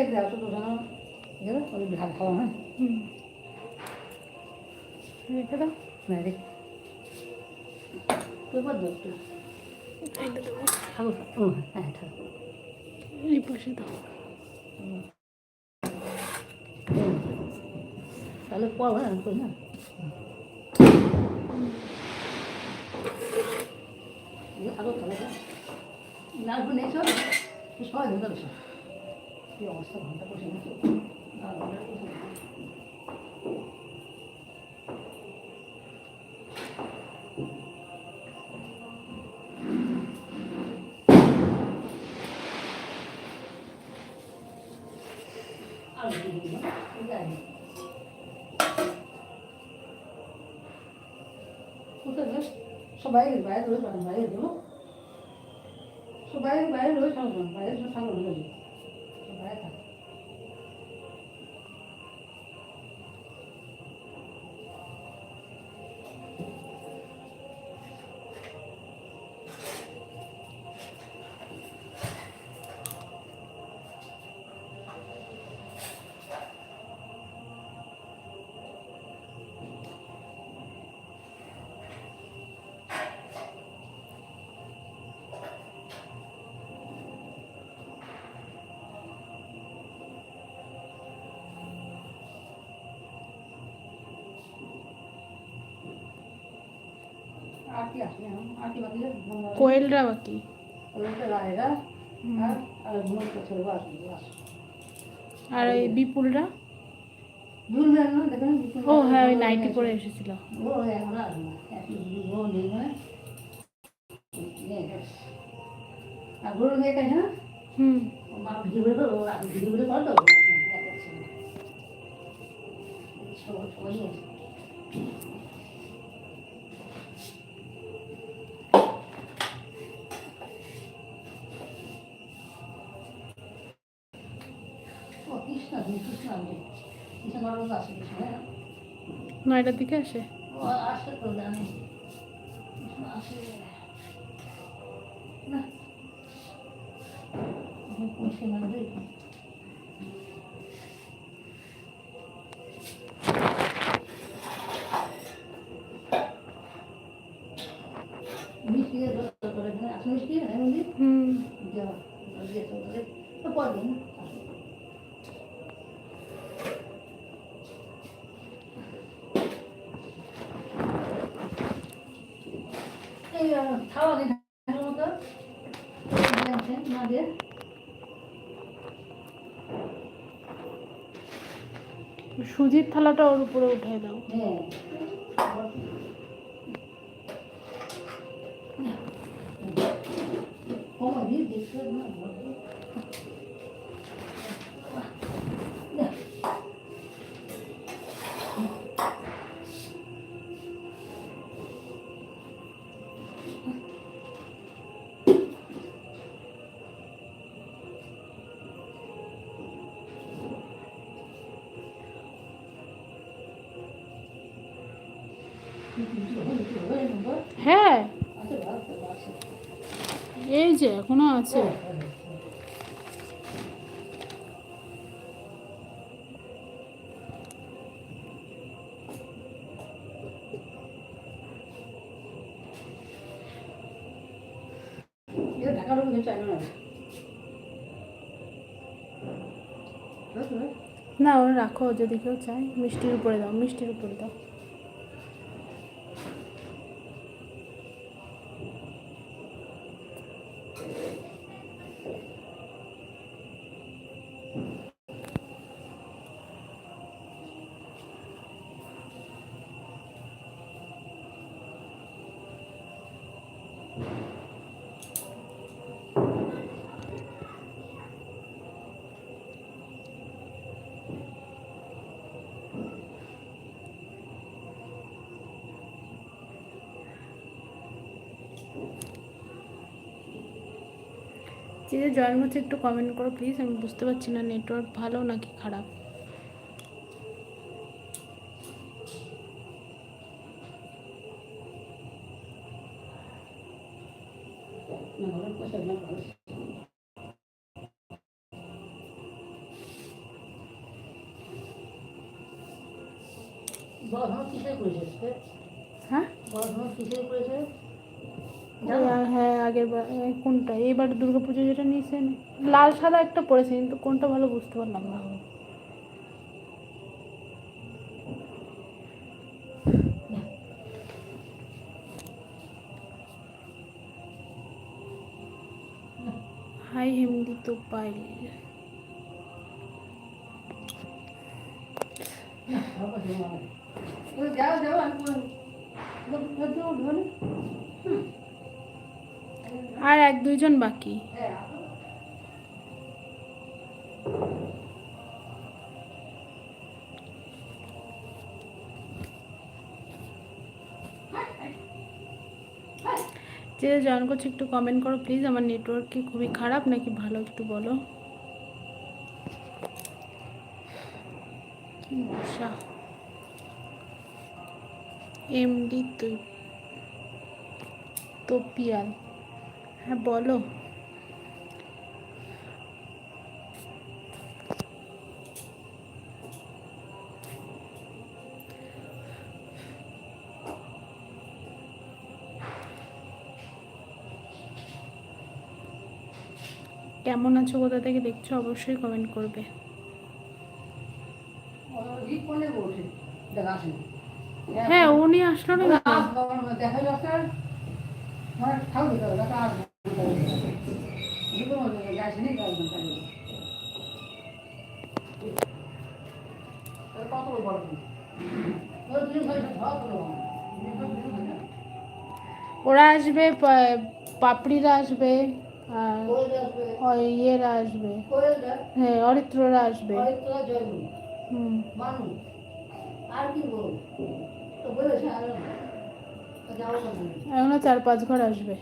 এখানে দাও তো দোকানো এখানে ওই ভাত খাওয়া হ্যাঁ? রেখে দাও। না রে পেপার দাও একটু ঠাকুর হ্যাঁ ঠাকুর। এই পাশে দাও। তাহলে পড় হ্যাঁ না আরও তাহলে লালপুর নেই সবাই বসে কি অবস্থা ঘণ্টা বসে গেছে আর ঘণ্টা বসে গেছে। আর দিয়ে দিবি না? জানি। কোথায় গেছ? সবাই বাইরে রয়েছে এখন বাইরে দেবো সবাই বাইরে রয়েছে এখন বাইরে সব থাকল রয়েছে কোয়েলরা বাকি আর ওই বিপুলরা ও হ্যাঁ ওই নাইটি করে এসেছিল হুম নয়টার দিকে আসে? ও আসে তো জানি কৃষ্ণ আসে না কৃষ্ণ মানে মিষ্টি দিয়ে দোষ করে না আসলে মিষ্টি হ্যাঁ মন্দির হুম যাওয়া দিয়ে তো করে তো পড়বে না এই আহ, খাওয়া দিন। মতো না সুজির থালাটা ওর উপরে উঠে দাও। হ্যাঁ। ও দেখতে না। যে এখনও আছে। না না ওরা রাখো যদি কেউ চায় মিষ্টির উপরে দাও মিষ্টির উপরে দাও। যে জয়েন হচ্ছে একটু কমেন্ট করো প্লিজ আমি বুঝতে পারছি না নেটওয়ার্ক ভালো নাকি খারাপ না ভালো পয়সা না ভালো বড় ধান কিসের করেছে হ্যাঁ বড় ধান কিসের করেছে ওই, হ্যাঁ আগের বার কোনটা? দুর্গা পুজো যেটা নিয়েছেন, লাল সাদা একটা পড়েছে কিন্তু কোনটা ভালো বুঝতে পারলাম না। হাই হেমদি তো পাই যাও যাও আমি আর এক দুইজন বাকি। যে জয়েন করছে, একটু কমেন্ট করো প্লিজ আমার নেটওয়ার্ক কি খুবই খারাপ, নাকি ভালো একটু বলো? এমডি তুই তপিয়াল। হ্যাঁ বলো। কেমন আছো কোথা থেকে দেখছ অবশ্যই কমেন্ট করবে। হ্যাঁ উনি আসলো না। ওরা আসবে পাপড়িরা আসবে, আর ইয়েরা আসবে। হ্যাঁ অরিত্ররা আসবে। এখনও চার পাঁচ ঘর আসবে।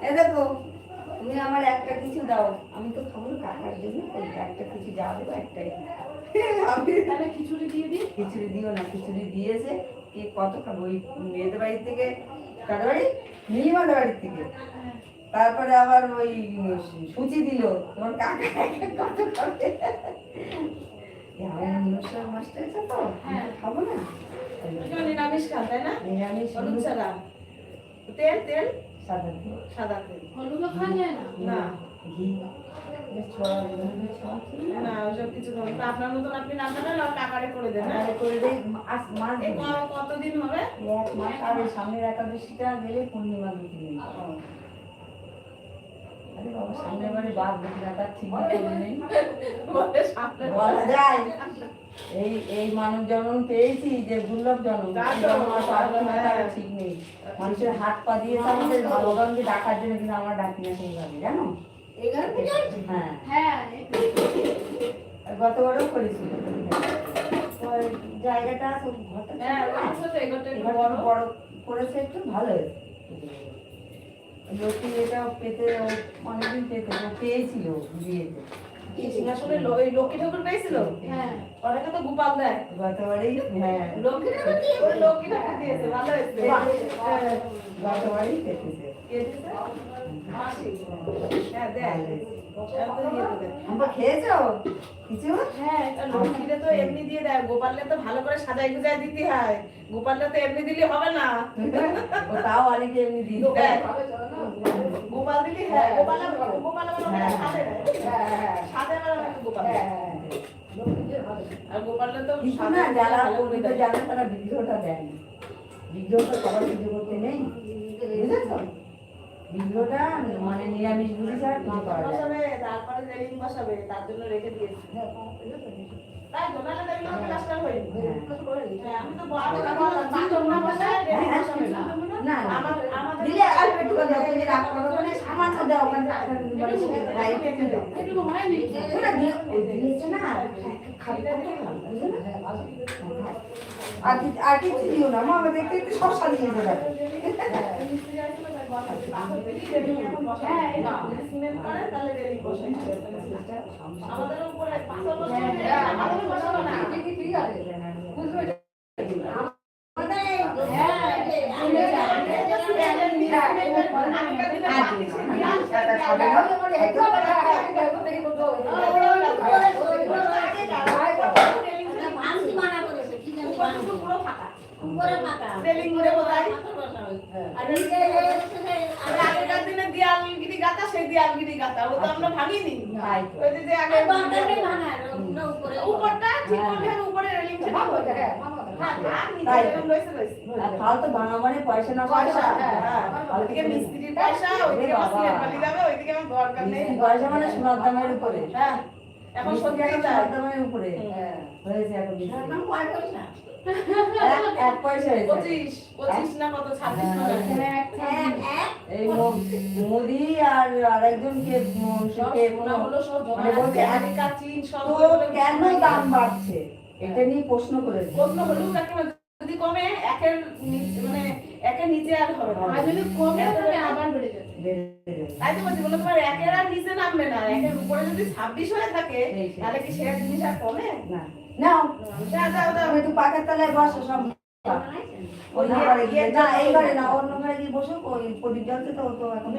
এ দেখো তুমি আমার একটা কিছু দাও। আমি তো খাব না কাকার জন্য একটা কিছু যা দেবো একটাই আমি তাহলে খিচুড়ি দিয়ে দিই? খিচুড়ি দিও না খিচুড়ি দিয়েছে। কি কত খাব? ওই মেয়েদের বাড়ি থেকে কাদের বাড়ি? নীলিমাদের বাড়ি থেকে। তারপরে আবার ওই সুচি দিল তোমার কাকা কত খাবে আছে তো খাব না। নিরামিষ খান তাই না? নিরামিষ হলুদ ছাড়া। তেল তেল? সাদা তেল। সাদা তেল। হলুদও খাওয়া যায় না? না ঘি। কতদিন হবে? এক মাস আর ওই সামনের একাদশীটা গেলে পূর্ণিমা দুটি দিন আরে বাবা সামনের বাদ দেখি না তার ঠিক নেই। বলা যায় এই এই মানব জন্ম পেয়েছি যে দুর্লভ জন্ম। ঠিক নেই। মানুষের হাত পা দিয়েছে আমাদের ভগবানকে ডাকার জন্য কিন্তু আমরা ডাকি না সেইভাবে জানো? হ্যাঁ। হ্যাঁ গতবারও জায়গাটা হ্যাঁ বড়। বড় করেছে একটু ভালো হয়েছে। লক্ষ্মী এটা পেতে অনেকদিন পেতে পেয়েছিল বিয়েতে। সিংহাসনে লো- লক্ষ্মী ঠাকুর পেয়েছিল? হ্যাঁ। অনেকে তো গোপাল দেয়। গতবারেই হ্যাঁ। লক্ষ্মী ঠাকুর দিয়েছে লক্ষ্মী ঠাকুর দিয়েছে ভালো হয়েছে। হ্যাঁ। গতবারেই পেতেছে। কে হ্যাঁ দেয়। খেয়েছো? কিছু? হ্যাঁ লক্ষ্মীরে তো এমনি দিয়ে দেয়। গোপাললে তো ভালো করে সাজাই গুজাই দিতে হয়। গোপাললে তো এমনি দিলে হবে না। তাও অনেকে এমনি দিয়ে দেয়। গোপাল দিলি হ্যাঁ গোপাল গোপাল আবার। অনেক সাজে হ্যাঁ সাজে গোপাল। দেয়। লক্ষ্মীদের ভালো আর গোপাললে তো না যারা তারা বিগ্রহটা দেয়। বিগ্রহটা সবার পুজো করতে নেই। বুঝেছ? বিগ্রহটা মানে নিরামিষ ছাড়া পুজো করা বসাবে, তারপরে রেলিং বসাবে তার জন্য রেখে দিয়েছি। তাই প্লাস্টার হয়নি। হ্যাঁ। হ্যাঁ, আমি তো বড় কথা বললাম, বাথরুম না বসায় রেলিং বসাবে না। না না। না আমার দিলে আর একটু রাগ করো মানে দাও মানে এটুকু হয়নি ওটা দিয়েছে না? হ্যাঁ আর আর কিছু দিও না মা দেখতে একটু সব সাজিয়ে দেবে। হ্যাঁ, দিবে। আমাদের উপরে ফাঁকা। রেলিং করে বোধহয়। আর আর আগেকার দিনে গাঁথা, সেই দেয়ালগিরি গাঁথা। ও তো আমরা ভাঙিনি। ওই যে আগে উপরটা ঠিক করলে উপরে রেলিং ছেড়ে দিতে হবে। হ্যাঁ, নিচে এরকম রয়েছে, রয়েছে। আর ফালতু ভাঙা মানে পয়সা না পয়সা, পয়সা হ্যাঁ। ওইদিকে মিস্ত্রির পয়সা, ওইদিকে আমার সিমেন্ট যাবে, ওইদিকে আমার দরকার নেই। পয়সা মানে সোনার দামের উপরে হ্যাঁ, এখন। সোনার দামের উপরে হয়েছে এখন মিস্ত্রি। এক- এক পয়সা পঁচিশ, পঁচিশ না কত, ছাব্বিশ এই মোদি আর আরেকজনকে ম- সব কে সোনা হলো সব জমা মানে বলছে, আছে, আমেরিকা, চীন, সব তো ওগুলো কেন দাম বাড়ছে? এটা নিয়ে প্রশ্ন করেছে প্রশ্ন হলেও যদি কমে একের নিচে মানে একের নিচে আর হবে না। আর যদি কমে তাহলে আবার বেড়ে যাবে। তাই তো বলছি বলে তোমার একের আর নিচে নামবে না। একের উপরে যদি ছাব্বিশ হয়ে থাকে। তাহলে কি সে জিনিস আর কমে? না। নাও যাও যাও একটু পাখার তলায় বসো সব অন্য ঘরে গিয়ে না এই ঘরে না অন্য ঘরে গিয়ে বসো ওই প্রদীপ জ্বলছে তো তো এখন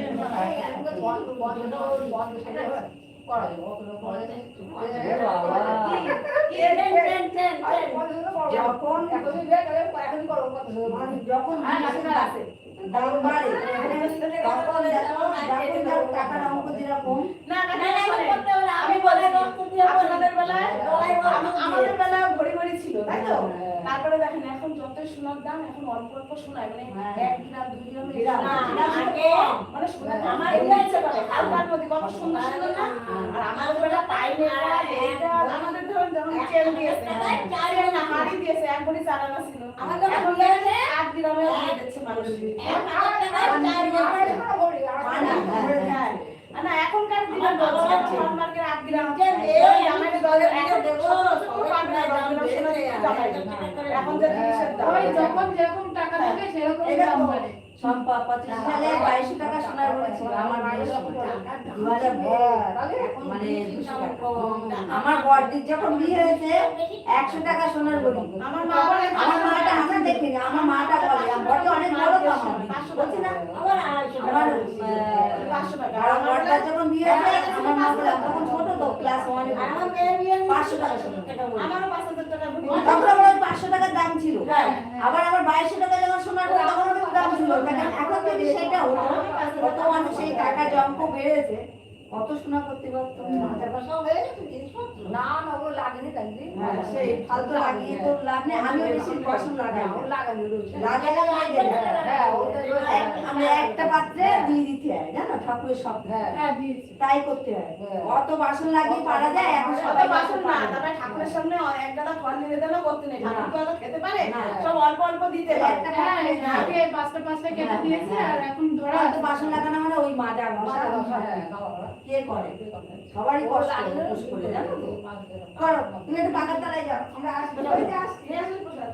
যখন যখন দাম বাড়ে তখন দেখো যখন যার টাকার অঙ্ক যেরকম না না না আমি বলি আপনাদের বেলায় আমাদের বেলায় ভরি ভরি ছিল তাই তো? তারপরে দেখেন এখন যতই সোনার দাম এখন অল্প অল্প সোনায় মানে এক গ্রাম দুই গ্রাম মানে সোনা আমার ইচ্ছে করে হালকার মধ্যে কত সুন্দর সুন্দর না। আর আমাদের বেলা আমাদের ধরুন যেমন দিয়েছে। দিয়েছে এক ছিল। এখন দেখেন আট গ্রামে দিয়ে দিচ্ছে মানুষ হ্যাঁ। না এখনকার দিনে বলছি আট গ্রাম ওই আমাদের দলের এখন পাঁচ গ্রাম, দশ গ্রাম সোনা দিয়ে জমাই দিচ্ছে। এখন যে জিনিসের দাম যখন যেরকম টাকা থাকে সেরকম দাম তো সম্পা পঁচিশ সালে বাইশশো টাকা সোনার বলেছিল আমার মানে আমার বড়দির যখন বিয়ে হয়েছে একশো টাকা সোনার বলি আমার মা আমার মাটা হাসা দেখেনি আমার মাটা বলে আমার বড়টা অনেক বড় তো আমার বলছি না আমার পাঁচশো টাকা যখন বিয়ে হয়েছে আমার মা বলে তখন ছোট তো ক্লাস ওয়ানে পাঁচশো টাকা সোনা আমারও পাঁচ হাজার টাকা তখন আমার পাঁচশো টাকার দাম ছিল। হ্যাঁ। আবার আমার বাইশশো টাকা যখন সোনার তখন দাম ছিল এখন যদি সেটা হতো কত মানুষ সেই টাকা জম্প বেড়েছে। কত সোনা করতে পারতো হ্যাঁ, সেই ফালতু লাগিয়ে তো লাভ নেই আমিও বেশি পছন্দ লাগাই না। লাগালে লাগে না। এক- আমরা একটা পাত্রে দিয়ে দিতে হয় জানো? ঠাকুরের সব হ্যাঁ। দিয়েছি। তাই করতে হয়। অত বাসন লাগিয়ে পারা যায় এখন বাসন না তারপরে ঠাকুরের সামনে এক গাদা ফল নিয়ে দিলেও করতে নেই। ঠাকুর তো খেতে পারে সব অল্প অল্প দিতে হয় হ্যাঁ আগে পাঁচটা পাঁচটা কেটে দিয়েছে আর এখন ধরা বাসন লাগানো মানে ওই মাজা মশা কে করে। সবারই কষ্ট উপোস করে জানো তো? করো তুমি একটু পাকার তলায় যাও আমরা আসব বাড়িতে আসছি। নিয়ে আসুন প্রসাদ।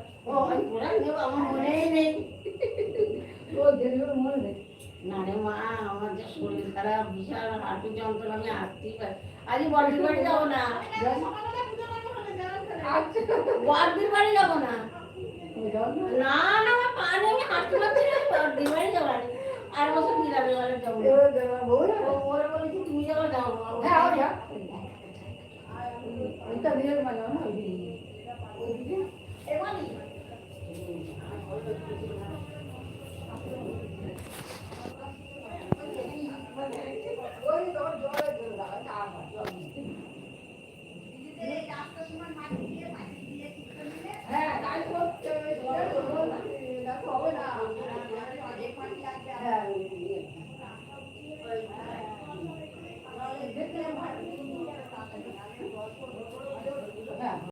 না রে মা আমার যে শরীর খারাপ বিশাল হাঁটু যন্ত্রণা আমি আসতেই পারি। আজ বড়দির বাড়ি যাব না? বড়দির বাড়ি যাব না? না। না আমার পা নেই আমি হাঁটতে পারছি না বাড়ি যাব না। আর বছর নিরাবে বাড়ি যাব ও- ওরা বলেছে তুমি যাব। যাও এবারই